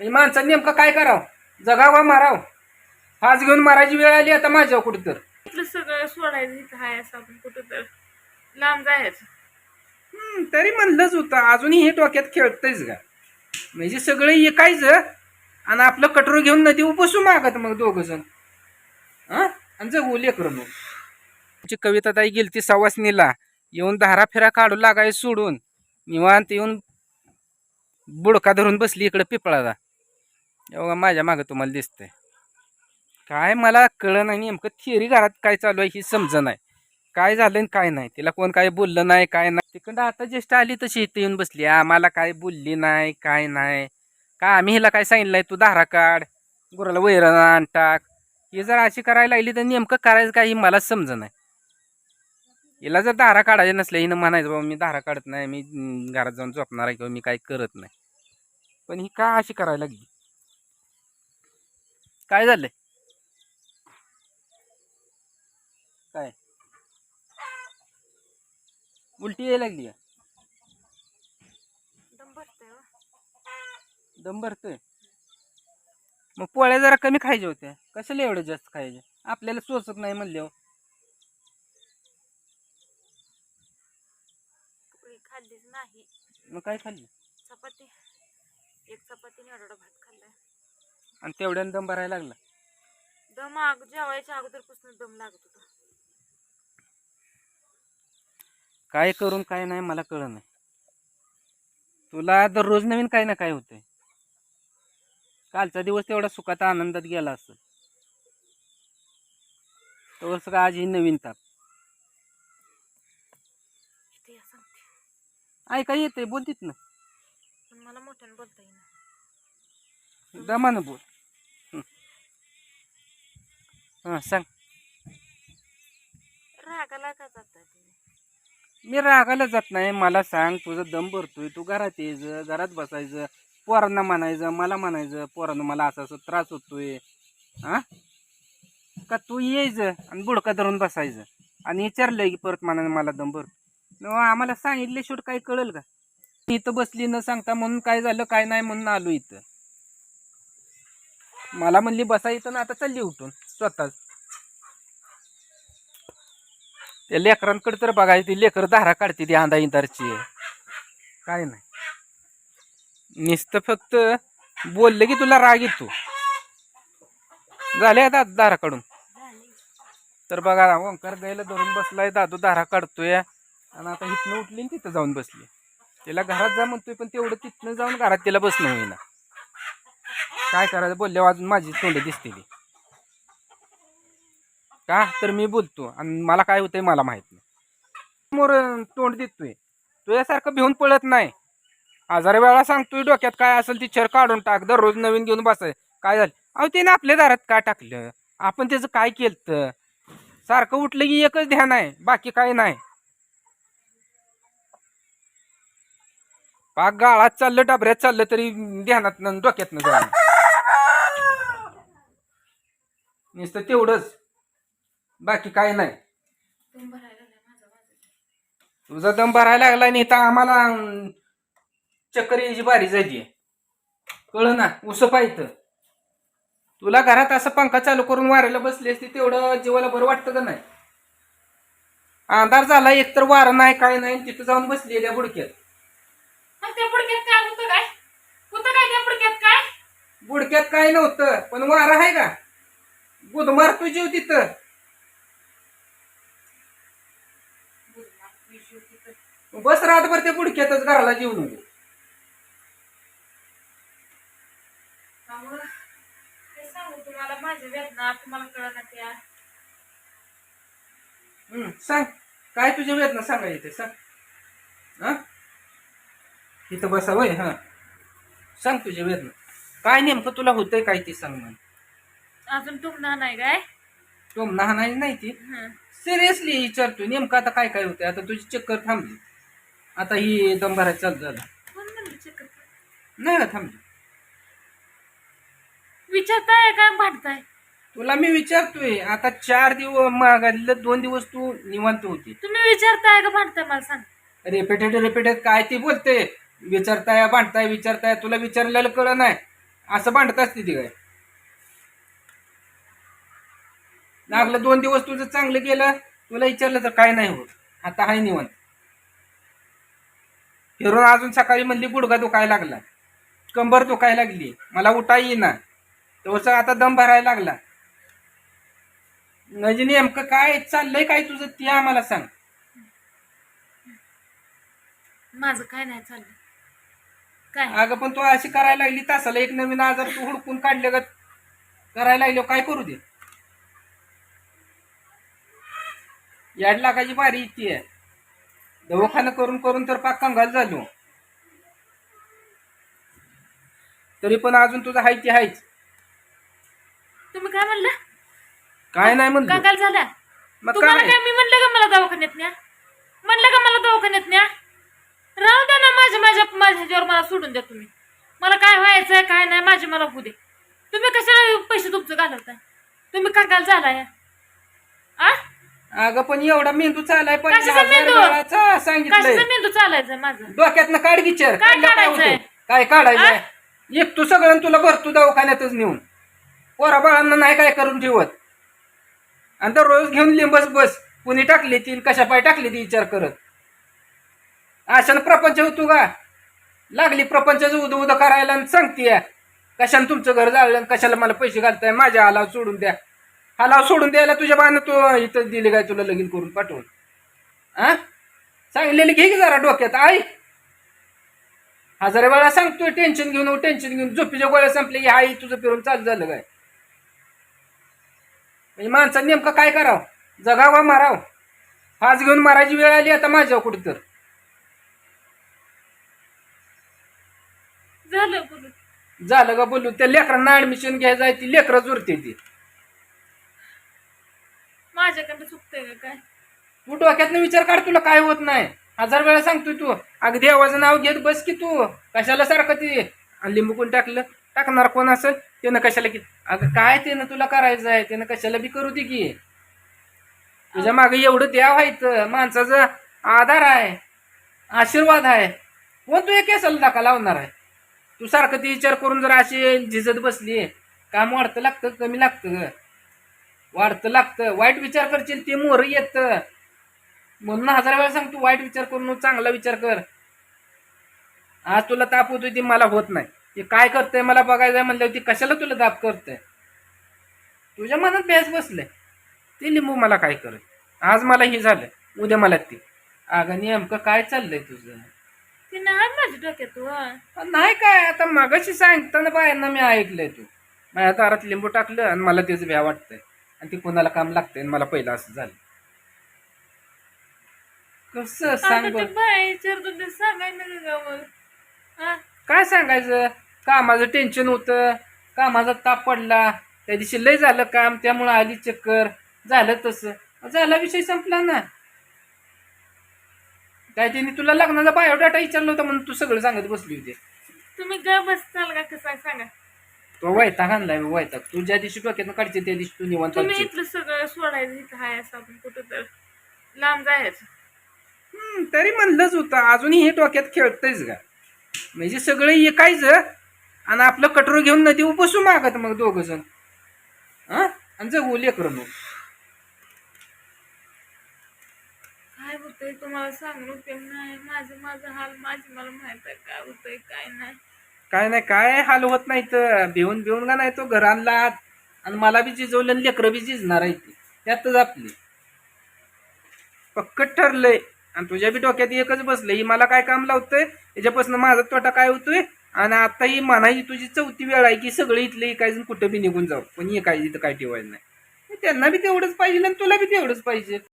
म्हणजे माणसाने नेमकं काय करावं? जगावा माराव. फास घेऊन मारायची वेळ आली आता माझ्यावर कुठं तर सगळं सोडायचं इथं हाय असं आपण कुठं तर लांब जायचं. हम्म, तरी म्हणलंच होतं अजूनही हे डोक्यात खेळतंयच का म्हणजे सगळं ऐकायचं आणि आपलं कटोर घेऊन नदी बसू मागत मग दोघ जण. हा? आणि जगू लेकरं मग. कविता ताई गेलती सवासनीला. येऊन दहारा फेरा काढू लागाय सोडून. निवांत येऊन बुडका धरून बसली इकडं पिपळाला. एवढा माझ्या मागं तुम्हाला दिसतंय. काय मला कळलं नाही नेमकं थिअरी घरात काय चालू आहे ही समज नाही. काय झालं काय नाही तिला कोण काय बोललं नाही काय नाही. तिकडं आता ज्येष्ठ आली तशी इथे येऊन बसली आम्हाला काय बोलली नाही काय नाही. का आम्ही हिला काय सांगितलंय तू धारा काढ गुराला वैरण आण टाक. हे जर अशी करायला लागली तर नेमकं करायचं काय ही मला समज नाही. हिला जर धारा काढायच्या नसल्या हिनं म्हणायचं बाबा मी धारा काढत नाही मी घरात जाऊन झोपणार आहे किंवा मी काय करत नाही. पण ही का अशी करायला लागली? काय झालंय? काय? उलटी यायला लागली का? दम भरतंय हो. दम भरतोय? मग पोळ्या जरा कमी खायच्या होत्या. कशाला एवढं जास्त खायच्या? आपल्याला सोचत नाही म्हणले पोळी खाल्लीच नाही. मग काय खाल्ली? चपाती. एक चपातीने भात खाल्लाय. आणि तेवढ्यानं दम भरायला लागला. दम अग जेवायच्या अगोदरपासून दम लागत होता. काय करून काय नाही मला कळ नाही तुला दररोज नवीन काय ना काय होतंय. कालचा दिवस तेवढा सुखात आनंदात गेला असत तर सगळं आज ही नवीन ताप. इथे या सांगते. ऐका येते बोलतीत ना पण मला मोठ्याने बोलता येईना. दमानं बोल. हां सांग. रागाला का जाता मी रागायला जात नाही मला सांग तुझं दम भरतोय तू घरात यायचं घरात बसायचं पोरांना म्हणायचं मला म्हणायचं पोरांना मला असं असं त्रास होतोय. हा? का तू यायचं आणि बुडका धरून बसायचं आणि विचारलंय की परत मनाने मला दम भरतो न आम्हाला सांगितले शेवट काही कळेल का? इथं बसली न सांगता म्हणून काय झालं काय नाही म्हणून आलो इथं. मला म्हणली बसा इथं ना आता चालली उठून स्वतःच. त्या लेकरांकडे तर बघायची ती लेकर धारा काढते ती आंधा इंदारची. काय नाही. नुसतं फक्त बोललं की तुला राग येतो. झाले आता धारा काढून. तर बघा ओंकार गायला धरून बसलाय दादू धारा काढतोय. आणि आता इथनं उठली तिथं जाऊन बसली. तिला घरात जा म्हणतोय पण तेवढं तिथनं जाऊन घरात तिला बसणं होईना. काय करायचं? बोलल्यावर अजून माझी तोंड दिसते ती. का? तर मी बोलतो. आणि मला काय होतंय मला माहीत नाही. समोर तोंड देतोय तुझ्यासारखं भिवून पळत नाही. हजार वेळा सांगतोय डोक्यात काय असेल ती चर काढून टाक. दररोज नवीन घेऊन बसाय काय झालं? अहो त्याने आपल्या दारात काय टाकलं? आपण त्याचं काय केलं सारखं उठलं की एकच ध्यान आहे. बाकी काय नाही. पाक गाळात चाललं डबऱ्यात चाललं तरी ध्यानात डोक्यात न जाणं नुसतं तेवढंच. बाकी काय नाही. दम भरायला लागलाय माझा माझा. तुझा दम भरायला लागला नाही तर आम्हाला अं, चक्कर यायची बारी झाली. कळ ना? उस पाहिजे तुला घरात असं पंखा चालू करून वाऱ्याला बसली असती तेवढं जीवाला बरं वाटतं का नाही? अंधार झाला एक तर वारं नाही काय नाही तिथं जाऊन बसली त्या बुडक्यात. त्या पुडक्यात काय होतं काय? होतं काय त्या पुडक्यात काय? बुडक्यात काय नव्हतं पण वारं आहे का? गुदमार तुझी होती तर बस रातभर त्या बुडक्यातच घराला जीव नको. सांगू तुम्हाला माझ्या वेदना तुम्हाला कळत ना त्या. हम्म, सांग. काय तुझ्या वेदना सांगायचे ते सांग. हा? इथं बसा वय हा. सांग तुझ्या वेदना. काय नेमकं तुला होतंय काय ते सांग मला. अजून टुकणार नाही काय? तो लहान नाही ती. हं. सिरियसली विचारतोय नेमकं आता काय काय होतंय? आता तुझी चक्कर थांबली. आता ही दम भरायला चालू झालं. कोण म्हणलं चक्कर नाही ना थांबली. विचारताय काय भांडताय? तुला मी विचारतोय आता चार दिवस मागायला दोन दिवस तू निवांत होती. तुम्ही विचारताय का भांडताय मला सांग. रिपीटेड रिपीटेड काय ती बोलते? विचारताय भांडताय विचारताय तुला विचारलेलं कळ नाही. असं भांडत असते ती काय? लागलं दोन दिवस तुझं चांगलं गेलं तुला विचारलं तर काय नाही होत. आता हाय निवंत. फिरून अजून सकाळी म्हणली गुडघा दुखायला लागला. कंबर दुखायला लागली. मला उठा येईना. तेवढं आता दम भरायला लागला. म्हणजे नेमकं काय चाललंय काय तुझं ते आम्हाला सांग. माझं काय नाही चाललं काय? अगं पण तू अशी करायला लागली तासाला एक नवीन आजार तू हुडकून काढले गत करायला लागलो काय करू दे? याड लाखाची बारी इथे आहे. दवाखाना करून करून तर पाक कंगाल झालो. तरी पण अजून तुझं हाय ते हायच. तुम्ही काय म्हणला? काय नाही म्हणलं. काकाल झाला. मग तुम्हाला काय? काय मी म्हणलं का मला दवाखान्यात न्या? म्हणलं का मला दवाखान्यात न्या? राहू द्या ना माझ्या माझ्या माझ्या ह्याच्यावर मला सोडून द्या तुम्ही. मला काय व्हायचंय काय नाही माझे मला होऊ दे. तुम्ही कशाला पैसे तुमचं घालवताय? तुम्ही काकाल झालाय आ? अगं पण एवढा मेंदू चालाय पण कशाचा मेंदू? चालायचं माझं? डोक्यातनं काढ विचार. काय काढलं काय काढायचंय? होतंय? काय काढायचंय एक तू सगळं तुला भरतो दवाखान्यातच नेऊन. पोरा बाळांना नाही काय करून ठेवत. आणि तर रोज घेऊन लिंबस बस. कुणी टाकली ती कशा पाय टाकली ती विचार करत. अशानं प्रपंच होतो का? लागली प्रपंचाचं उद उद करायला आणि सांगतीय कशानं तुमचं घर जाळलं आणि कशाला मला पैसे घालताय? माझ्या हालाव सोडून द्या. हालाव सोडून द्यायला तुझ्या बानं तू इथं दिले काय तुला लगीन करून पाठवून? हा? सांगलेली घे की जरा डोक्यात आई हजारे वेळा सांगतोय टेन्शन घेऊन टेन्शन घेऊन झोपीच्या गोळ्या संपले की आई तुझं फिरून चालू झालं काय? म्हणजे माणसाने नेमकं काय करावं? जगावा माराव. फास घेऊन मारायची वेळ आली आता माझ्यावर कुठं तर झालं बोलून. झालं का बोलू त्या लेकरांना ऍडमिशन घ्यायचं आहे ती लेकरं जुरते ती. माझ्याकडे चुकतंय का काय? तू डोक्यातनं विचार काढ तुला काय होत नाही. हजार वेळा सांगतोय तू. अगदी देवाचं नाव घेत बस की तू. कशाला सारखं ती? आणि लिंबू कोण टाकलं? टाकणार कोण असेल त्यानं कशाला की अगं काय त्यानं तुला करायचं आहे? त्यानं कशाला बी करू दे की. तुझ्या मागे एवढं द्या व्हायचं माणसाचा आधार आहे. आशीर्वाद आहे. कोण तू एक केसाला दाखा लावणार आहे? तू सारखं ती विचार करून जर अशी झिजत बसली काम वाढतं लागतं कमी लागतं वाढतं लागतं. वाईट विचार करशील ते मोर येत. म्हणून हजार वेळा सांगतो वाईट विचार करून चांगला विचार कर. आज तुला ताप होतोय ते मला होत नाही. ते काय करतंय मला बघायचंय म्हणल्यावर ती कशाला तुला ताप करतंय? तुझ्या मनात बेस बसलंय. ते लिंबू मला काय करत? आज मला हे झालं उद्या मला ते. अगं नेमकं काय चाललंय तुझं? ते नाही माझ्या डोक्यात. पण नाही काय आता मगाशी सांगताना बायांना मी ऐकलंय तू. माझ्या दारात लिंबू टाकलं आणि मला तेच भ्या वाटतंय. आणि ते कोणाला काम लागतंय आणि मला पहिलं असं झालं. कसं सांग बरं. सांगायला नाही का मग? हा? काय सांगायचं? कामाचं टेन्शन होतं. कामाचा ताप पडला. त्या दिवशी लय झालं काम त्यामुळं आली चक्कर. झालं तसं. झाला विषय संपला ना. काय त्यांनी तुला लग्नाचा बायोडाटा विचारला होता म्हणून तू सगळं सांगत बसली होती. तुम्ही ग बसताल का? कसं सांगा. तो वैताग आणलाय वैताग. तू ज्या दिवशी डोक्यातनं काढते त्या दिवशी तू निवांत तुम्ही असशील. इथलं सगळं सोडायचं इथं हाय असं आपण कुठं तर लांब जायचं. हम्म, तरी म्हणलंच होतं अजूनही हे डोक्यात खेळतंयच का म्हणजे सगळं ऐकायचं आणि आपलं कटोर घेऊन नदी बसू मागत मग दोघ जण. हा? आणि जगू लेकरं मग. काय होतंय तुम्हाला सांगू ते नाही माझं माझं हाल माझी मला माहीत आहे काय होतंय काय नाही. काय नाही काय हाल होत नाही तर भिवून भिवून का नाही तो घर आणला आणि मला बी जिजवलं आणि लेकरं बी झिजणार आहे ती. त्यातच आपली. पक्कट ठरलंय. आणि तुझ्या बी डोक्यात एकच बसलं ही मला काय काम लावतंय? याच्यापासून माझा तोटा काय होतोय? आणि आता ही म्हणायची तुझी चौथी वेळ आहे की सगळी इथले जण कुठं बी निघून जाऊ. पण एकायची तर काय ठेवायचं नाही. त्यांना बी तेवढंच पाहिजे आणि तुला बी तेवढंच पाहिजे.